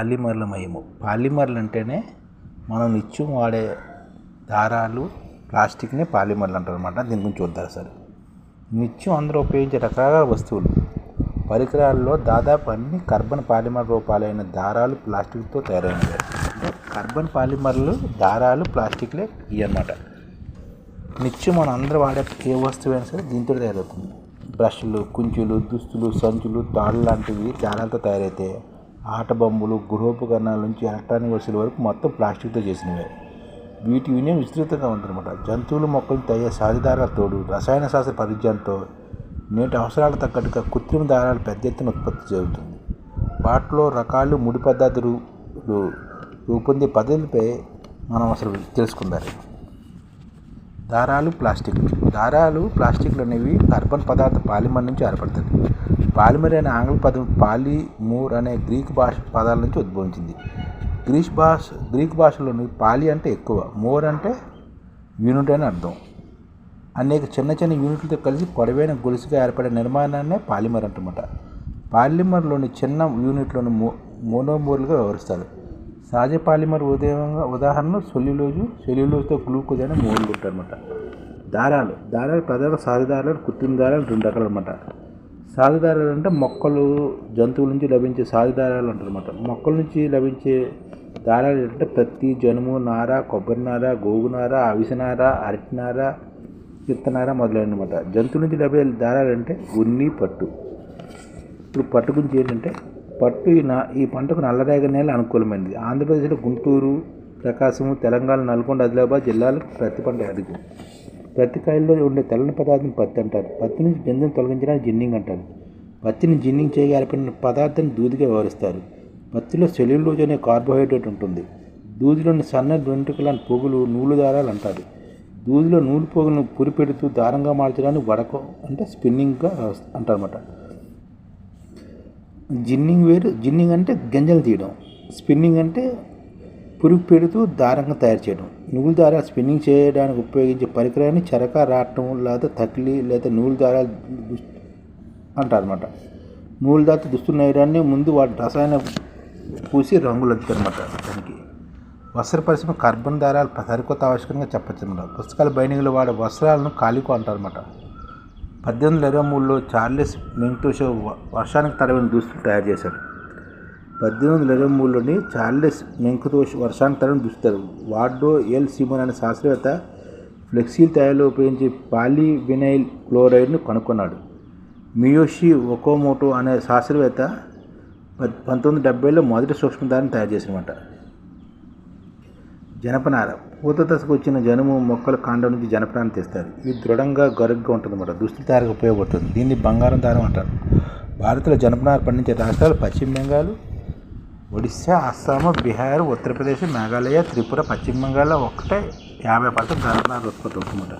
పాలిమర్లమయము. పాలిమర్లు అంటేనే మనం నిత్యం వాడే దారాలు ప్లాస్టిక్ని పాలిమర్లు అంటారు అనమాట దీని గురించి చూద్దాం సార్. నిత్యం అందరూ ఉపయోగించే రకరకాల వస్తువులు. పరికరాల్లో దాదాపు అన్ని కార్బన్ పాలిమర్ రూపాలైన దారాలు ప్లాస్టిక్తో తయారైనవి. అంటే కార్బన్ పాలిమర్లు దారాలు ప్లాస్టిక్లే ఇవి అన్నమాట నిత్యం మనం అందరూ వాడే ఏ వస్తువు అయినా సరే దీంతో తయారవుతుంది. బ్రష్లు కుంచులు దుస్తులు సంచులు తాళ్ళు లాంటివి దారాలతో తయారైతే ఆట బొమ్మలు గృహోపకరణాల నుంచి ఎలక్ట్రానిక్ వస్తువుల వరకు మొత్తం ప్లాస్టిక్తో చేసినవే. వీటి వినియోగం విస్తృతంగా ఉందన్నమాట. జంతువులు మొక్కలు తయారు సాధిదారాల తోడు రసాయన శాస్త్ర పరిజ్ఞానంతో నేటి అవసరాలకు తగ్గట్టుగా కృత్రిమ దారాలు పెద్ద ఎత్తున ఉత్పత్తి జరుగుతుంది. వాటిలో రకాలు ముడి పద్ధతులు రూపొందే పద్ధతులపై మనం అసలు తెలుసుకుందాం దారాలు ప్లాస్టిక్. దారాలు ప్లాస్టిక్లు అనేవి కార్బన్ పదార్థ పాలిమర్ నుంచి ఏర్పడుతుంది పాలిమర్ అనే ఆంగ్ల పదం పాలిమూర్ అనే గ్రీక్ భాష పదాల నుంచి ఉద్భవించింది. గ్రీక్ భాష గ్రీక్ భాషలోని పాలి అంటే ఎక్కువ మోర్ అంటే యూనిట్ అని అర్థం. అనేక చిన్న చిన్న యూనిట్లతో కలిసి పొడవైన గొలుసుగా ఏర్పడే నిర్మాణాన్నే పాలిమర్ అంటమాట. పాలిమర్లోని చిన్న యూనిట్లను మో మోనోమోర్లుగా వివరిస్తారు. సహజ పాలిమర్ ఉదయంగా ఉదాహరణ సెల్యులోజు సెల్యులోజ్తో గ్లూకోజ్ అనే మోర్లు ఉంటారన్నమాట దారాలు దారాలు ప్రధాన సహజ దారాలు కృత్రిమ దారాలు రెండు రకాలు అనమాట సహజ అంటే మొక్కలు జంతువుల నుంచి లభించే సహజ అంటారన్నమాట. మొక్కల నుంచి లభించే దారాలు ఏంటంటే ప్రతి జనుము నార కొబ్బరి నార గోగు నార అవిసె నార అరటి నార విత్తనార మొదలైనమాట జంతువుల నుంచి లభ్య దారాలు అంటే ఉన్ని పట్టు. ఇప్పుడు పట్టు గురించి ఏంటంటే పట్టు ఈ నా ఈ పంటకు నల్లరేగడి నేల అనుకూలమైనది. ఆంధ్రప్రదేశ్లో గుంటూరు ప్రకాశము తెలంగాణ నల్గొండ ఆదిలాబాద్ జిల్లాలకు ప్రతి పంట అధికం. ప్రతి కాయల్లో ఉండే తెల్లని పదార్థం పత్తి అంటారు. పత్తి నుంచి గింజను తొలగించడానికి జిన్నింగ్ అంటారు. పత్తిని జిన్నింగ్ చేయగలిపిన పదార్థాన్ని దూదిగా వివరిస్తారు పత్తిలో సెల్యులోజ్ అనే కార్బోహైడ్రేట్ ఉంటుంది. దూదిలోని సన్న వెంట్రుకలాంటి పొగులు నూలు దారాలు అంటారు. దూదిలో నూలు పొగులను పురిపెడుతూ దారంగా మార్చడానికి వడకం అంటే స్పిన్నింగ్గా అంటారన్నమాట. జిన్నింగ్ వేరు జిన్నింగ్ అంటే గింజలు తీయడం. స్పిన్నింగ్ అంటే పురుగు పెడుతూ దారంగా తయారు చేయడం. నూలు దారాలు స్పిన్నింగ్ చేయడానికి ఉపయోగించే పరికరాన్ని చరక రాటం లేదా తకిలి లేదా నూలు దారాలు అంటారన్నమాట. నూలు దాత దుస్తులు నైరాన్ని ముందు వాటి రసాయన పూసి రంగులు అనమాట దానికి. వస్త్ర పరిశ్రమ కార్బన్ దారాలు సరికొత్త ఆవిష్కరణగా చెప్పచ్చు అనమాట పుస్తకాల బైండింగ్లో వాడే వస్త్రాలను కాలికో అంటారన్నమాట. పద్దెనిమిది వందల ఇరవై మూడులో చార్లెస్ మెంటోషో వర్షానికి తడవని దుస్తులు తయారు చేశాడు. పద్దెనిమిది వందల ఇరవై మూడులోని చార్లెస్ మెంకుతోష్ వర్షానికి తడవని దుస్తులు వార్డో ఎల్ సిమోన్ అనే శాస్త్రవేత్త ఫ్లెక్సీల్ తయారీలో ఉపయోగించే పాలివినైల్ క్లోరైడ్ను కనుక్కున్నాడు. మియోషి ఒకోమోటో అనే శాస్త్రవేత్త పంతొమ్మిది డెబ్బైలో మొదటి సూక్ష్మదారిని తయారు చేసినమాట జనపనార. పూత దశకు వచ్చిన జనుము మొక్కల కాండం నుంచి జనపనాన్ని తీస్తారు. ఇది దృఢంగా గరుగ్గా ఉంటుందన్నమాట. దుస్తుల తయారీకి ఉపయోగపడుతుంది. దీన్ని బంగారం దారం అంటారు. భారత్లో జనపనార పండించే రాష్ట్రాలు పశ్చిమ బెంగాల్ ఒడిస్సా అస్సాం బీహార్ ఉత్తరప్రదేశ్ మేఘాలయ త్రిపుర పశ్చిమ బెంగాల్లో ఒకటే యాభై పర్సెంట్ జనపనార ఉత్పత్తి అవుతుందట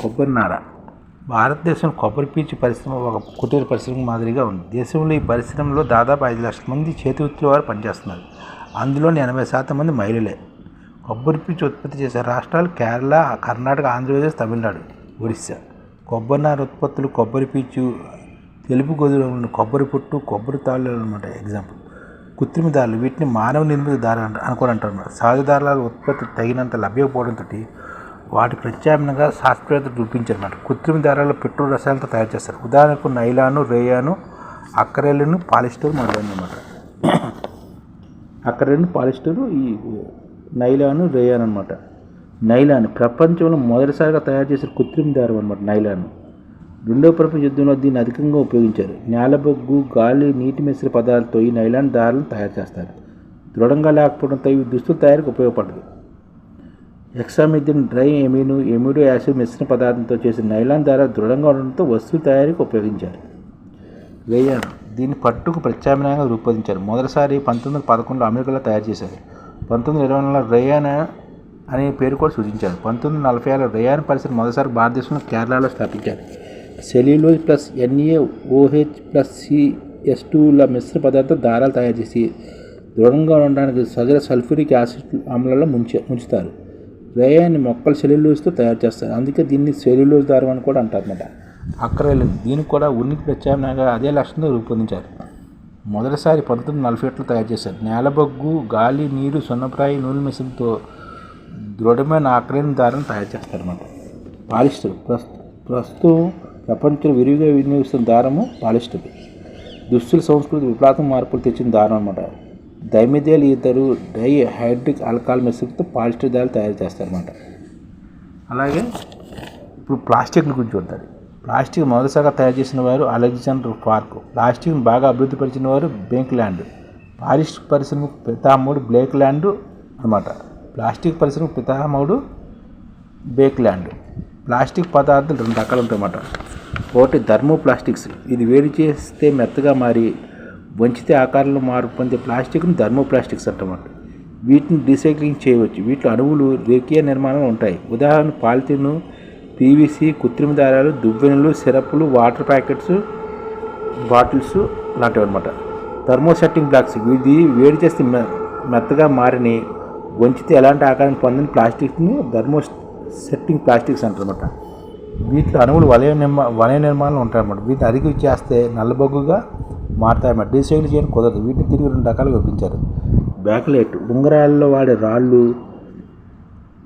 కొబ్బరి నార. భారతదేశం కొబ్బరి పీచు పరిశ్రమ ఒక కుటీర పరిశ్రమ మాదిరిగా ఉంది. దేశంలో ఈ పరిశ్రమలో దాదాపు ఐదు లక్షల మంది చేతి వృత్తుల వారు పనిచేస్తున్నారు. అందులోని ఎనభై శాతం మంది మహిళలే. కొబ్బరి పీచు ఉత్పత్తి చేసే రాష్ట్రాలు కేరళ కర్ణాటక ఆంధ్రప్రదేశ్ తమిళనాడు ఒడిశా కొబ్బరి నార ఉత్పత్తులు కొబ్బరి పీచు తెలుపు గొదులు కొబ్బరి పొట్టు కొబ్బరి తాళ్ళు అనమాట ఎగ్జాంపుల్ కృత్రిమ దారాలు వీటిని మానవ నిర్మిత దారులు అనుకోని అంటారు సహజ దారాల ఉత్పత్తి తగినంత లభ్యకపోవడంతో వాటి ప్రత్యామ్నాయంగా సాఫ్ట్వేర్ చూపించారన్నమాట. కృత్రిమ దారాలు పెట్రోల్ రసాయనాలతో తయారు చేస్తారు. ఉదాహరణకు నైలాను రేయాను అక్కరేలను పాలిస్టర్ మొదలైనమాట అక్కరేను పాలిస్టరు ఈ నైలాను రేయాన్ అనమాట నైలాన్ ప్రపంచంలో మొదటిసారిగా తయారు చేసిన కృత్రిమ దారం అనమాట నైలాన్. రెండవ ప్రపంచ యుద్ధంలో దీన్ని అధికంగా ఉపయోగించారు. నేలబొగ్గు గాలి నీటి మిశ్ర పదార్థాలతో ఈ నైలాన్ దారాలను తయారు చేస్తారు. దృఢంగా లేకపోవడంతో ఇవి దుస్తుల తయారీకి ఉపయోగపడదు. ఎక్సామిథిన్ డ్రై ఎమిను ఎమిడో యాసిడ్ మిశ్రమ పదార్థంతో చేసిన నైలాన్ దార దృఢంగా ఉండడంతో వస్తువుల తయారీకి ఉపయోగించారు. రేయాన్ దీన్ని పట్టుకు ప్రత్యామ్నాయంగా రూపొందించారు. మొదటిసారి పంతొమ్మిది వందల పదకొండులో అమెరికాలో తయారు చేశారు. పంతొమ్మిది ఇరవై నాలుగులో రేయాన్ అనే పేరు కూడా సూచించారు. పంతొమ్మిది నలభై ఆరులో రేయాన్ పరిసర మొదటిసారి భారతదేశంలో కేరళలో స్థాపించారు. Cellulose plus NA OH plus CS టూల మిశ్ర పదార్థం దారాలు తయారు చేసి దృఢంగా ఉండడానికి సజల సల్ఫ్యూరిక్ యాసిడ్ ఆమ్లలో ముంచే ఉంచుతారు రేయాన్ని మొక్కల సెల్యులోజ్తో తయారు చేస్తారు. అందుకే దీన్ని సెల్యులోజ్ దారం అని కూడా అంటారన్నమాట. అక్కరేలు దీనికి కూడా ఉనికి ప్రత్యామ్నాయంగా అదే లక్షణంతో రూపొందించారు. మొదటిసారి పంతొమ్మిది నలభై ఎట్లు తయారు చేశారు. నేలబొగ్గు గాలి నీరు సున్నప్రాయి నూనె మిశ్రమంతో దృఢమైన ఆక్రమణ దారాన్ని తయారు చేస్తారన్నమాట. పాలిస్టర్ ప్రస్తు ప్రస్తుతం ప్రపంచంలో విరివిగా వినియోగిస్తున్న దారము పాలిస్టర్. దుస్తుల సంస్కృతి విప్లవాత్మక మార్పులు తెచ్చిన దారం అనమాట దైమిదేలు ఈతరు డై హైడ్రిక్ ఆల్కహాల్ మిశ్రమంతో పాలిస్టర్ దారాలు తయారు చేస్తారన్నమాట. అలాగే ఇప్పుడు ప్లాస్టిక్ని గురించి చూద్దాం ప్లాస్టిక్ మొదటిసారిగా తయారు చేసిన వారు అలెగ్జాండర్ పార్క్ ప్లాస్టిక్ని బాగా అభివృద్ధి పరిచిన వారు బేంక్ల్యాండ్ పాలిస్టిక్ పరిశ్రమ పితామహుడు బ్లేక్ల్యాండ్ అనమాట ప్లాస్టిక్ పరిశ్రమ పితామహుడు బేక్ల్యాండ్ ప్లాస్టిక్ పదార్థాలు రెండు రకాలు ఉంటాయన్నమాట. ఒకటి ధర్మో ప్లాస్టిక్స్ ఇది వేడి చేస్తే మెత్తగా మారి వంచితే ఆకారంలో మార్పు పొందే ప్లాస్టిక్ని థర్మో ప్లాస్టిక్స్ అంటమాట వీటిని రీసైక్లింగ్ చేయవచ్చు. వీటిలో అణువులు రేఖీయ నిర్మాణం ఉంటాయి. ఉదాహరణ పాలిథిన్ పీవీసీ కృత్రిమ దారాలు దువ్వెనలు సిరప్లు వాటర్ ప్యాకెట్స్ బాటిల్స్ లాంటివి అనమాట థర్మోసెట్టింగ్ బ్లాక్స్. ఇది వేడి చేస్తే మెత్తగా మారిని వంచితే ఎలాంటి ఆకారం పొందని ప్లాస్టిక్ని థర్మోస్ సెట్టింగ్ ప్లాస్టిక్స్ అంటారనమాట వీటిలో అణువులు వలయ నిర్మా వలయ నిర్మాణం ఉంటాయన్నమాట. వీటిని అరిగి చేస్తే నల్లబొగ్గుగా మారుతాయన్నమాట. రీసైకిల్ చేయడం కుదరదు. వీటిని తిరిగి రెండు రకాలుగా విభజించారు. బ్యాక్లైట్ ఉంగరాల్లో వాడే రాళ్ళు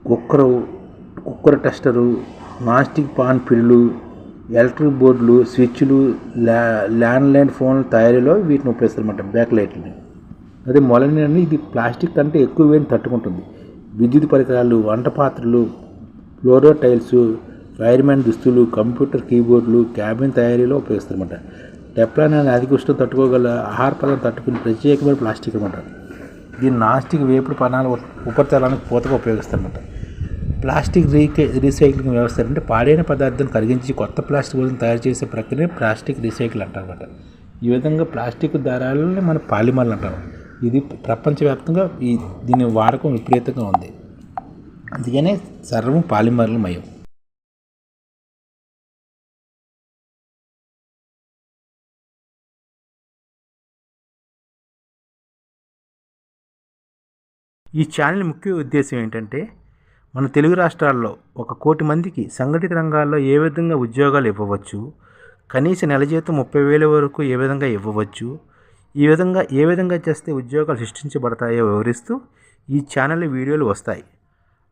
cooker cooker tester nonstick pan పిల్లు ఎలక్ట్రిక్ బోర్డులు స్విచ్లు ల్యా ల్యాండ్లైన్ ఫోన్ల తయారీలో వీటిని ఉపయోగిస్తారన్నమాట బ్యాక్లైట్ని అదే మొలని ఇది ప్లాస్టిక్ కంటే ఎక్కువ వేడిని తట్టుకుంటుంది. విద్యుత్ పరికరాలు వంట పాత్రలు ఫ్లోరో టైల్స్ వైర్మ్యాన్ దుస్తులు కంప్యూటర్ కీబోర్డులు క్యాబిన్ తయారీలో ఉపయోగిస్తారన్నమాట. టెప్లాన్ అనే అధిక ఉష్ణం తట్టుకోగల ఆహార పదార్థం తట్టుకునే ప్రత్యేకమైన ప్లాస్టిక్ అనమాట దీన్ని నాస్టిక్ వేపుడు పనాల ఉపరితలానికి పూతగా ఉపయోగిస్తారన్నమాట. ప్లాస్టిక్ రీకే రీసైక్లింగ్ వ్యవస్థ అంటే పాడైన పదార్థాన్ని కరిగించి కొత్త ప్లాస్టిక్ వస్తువులను తయారు చేసే ప్రక్రియ ప్లాస్టిక్ రీసైకిల్ అంటారన్నమాట. ఈ విధంగా ప్లాస్టిక్ దారాలని మన పాలిమర్లు అంటారు. ఇది ప్రపంచవ్యాప్తంగా ఈ దీని వాడకం విపరీతంగా ఉంది. అందుకనే సర్వం పాలిమర్లు మయం. ఈ ఛానల్ ముఖ్య ఉద్దేశం ఏంటంటే మన తెలుగు రాష్ట్రాల్లో ఒక కోటి మందికి సంఘటిత రంగాల్లో ఏ విధంగా ఉద్యోగాలు ఇవ్వవచ్చు కనీస నెల జీతం ముప్పై వేల వరకు ఏ విధంగా ఇవ్వవచ్చు ఈ విధంగా ఏ విధంగా చేస్తే ఉద్యోగాలు సృష్టించబడతాయో వివరిస్తూ ఈ ఛానల్ వీడియోలు వస్తాయి.